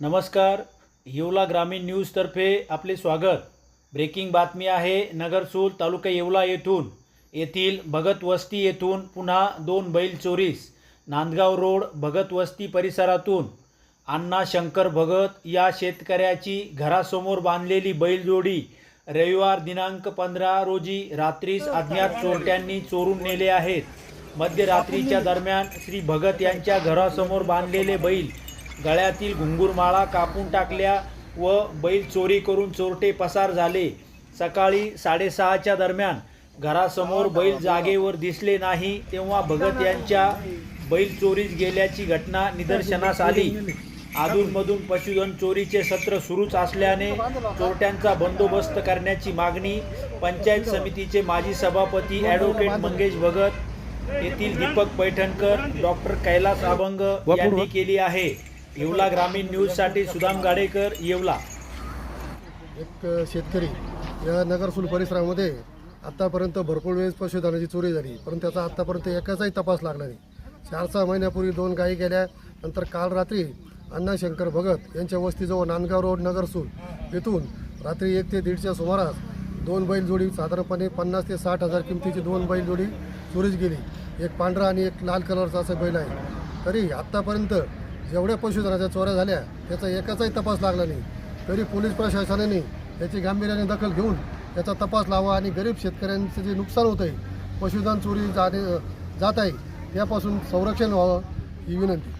नमस्कार येवला ग्रामीण न्यूजतर्फे आपले स्वागत. ब्रेकिंग बातमी आहे नगरसूल तालुका येवला येथून. येथील भगत वस्ती येथून पुन्हा दोन बैल चोरीस. नांदगाव रोड भगत वस्ती परिसरातून. अण्णा शंकर भगत या शेतकऱ्याची घरासमोर बांधलेली बैलजोडी रविवार दिनांक पंधरा रोजी रात्रीस अज्ञात चोरट्यांनी चोरून नेले आहेत. मध्यरात्रीच्या दरम्यान श्री भगत यांच्या घरासमोर बांधलेले बैल गळ्यातील घुंगूरमाळा कापून टाकल्या व बैल चोरी करून चोरटे पसार झाले. सकाळी साडेसहाच्या दरम्यान घरासमोर बैल जागेवर दिसले नाही तेव्हा भगत यांच्या बैल चोरीस गेल्याची घटना निदर्शनास आली. अधूनमधून पशुधन चोरीचे सत्र सुरूच असल्याने चोरट्यांचा बंदोबस्त करण्याची मागणी पंचायत समितीचे माजी सभापती ॲडव्होकेट मंगेश भगत येथील दीपक पैठणकर डॉक्टर कैलास अभंग यांनी केली आहे. येवला ग्रामीण न्यूजसाठी सुदाम गाडेकर येवला. एक शेतकरी या नगरसूल परिसरामध्ये आत्तापर्यंत भरपूर वेळेस पशुधनाची चोरी झाली परंतु त्याचा आत्तापर्यंत एकाचाही तपास लागला नाही. चार सहा महिन्यापूर्वी दोन गायी गेल्या नंतर काल रात्री अण्णा शंकर भगत यांच्या वस्तीजवळ नांदगाव रोड नगरसूल येथून रात्री एक ते दीडच्या सुमारास दोन बैल जोडी साधारणपणे पन्नास ते साठ हजार किमतीची दोन बैल जोडी चोरीच गेली. एक पांढरा आणि एक लाल कलरचा असं बैल आहे. तरी आत्तापर्यंत जेवढ्या पशुधनाच्या चोऱ्या झाल्या त्याचा एकाचाही तपास लागला नाही. तरी पोलीस प्रशासनाने याची गांभीर्याने दखल घेऊन याचा तपास लावा आणि गरीब शेतकऱ्यांचं जे नुकसान होतं आहे पशुधन चोरी जाणे जात आहे त्यापासून संरक्षण व्हावं ही विनंती.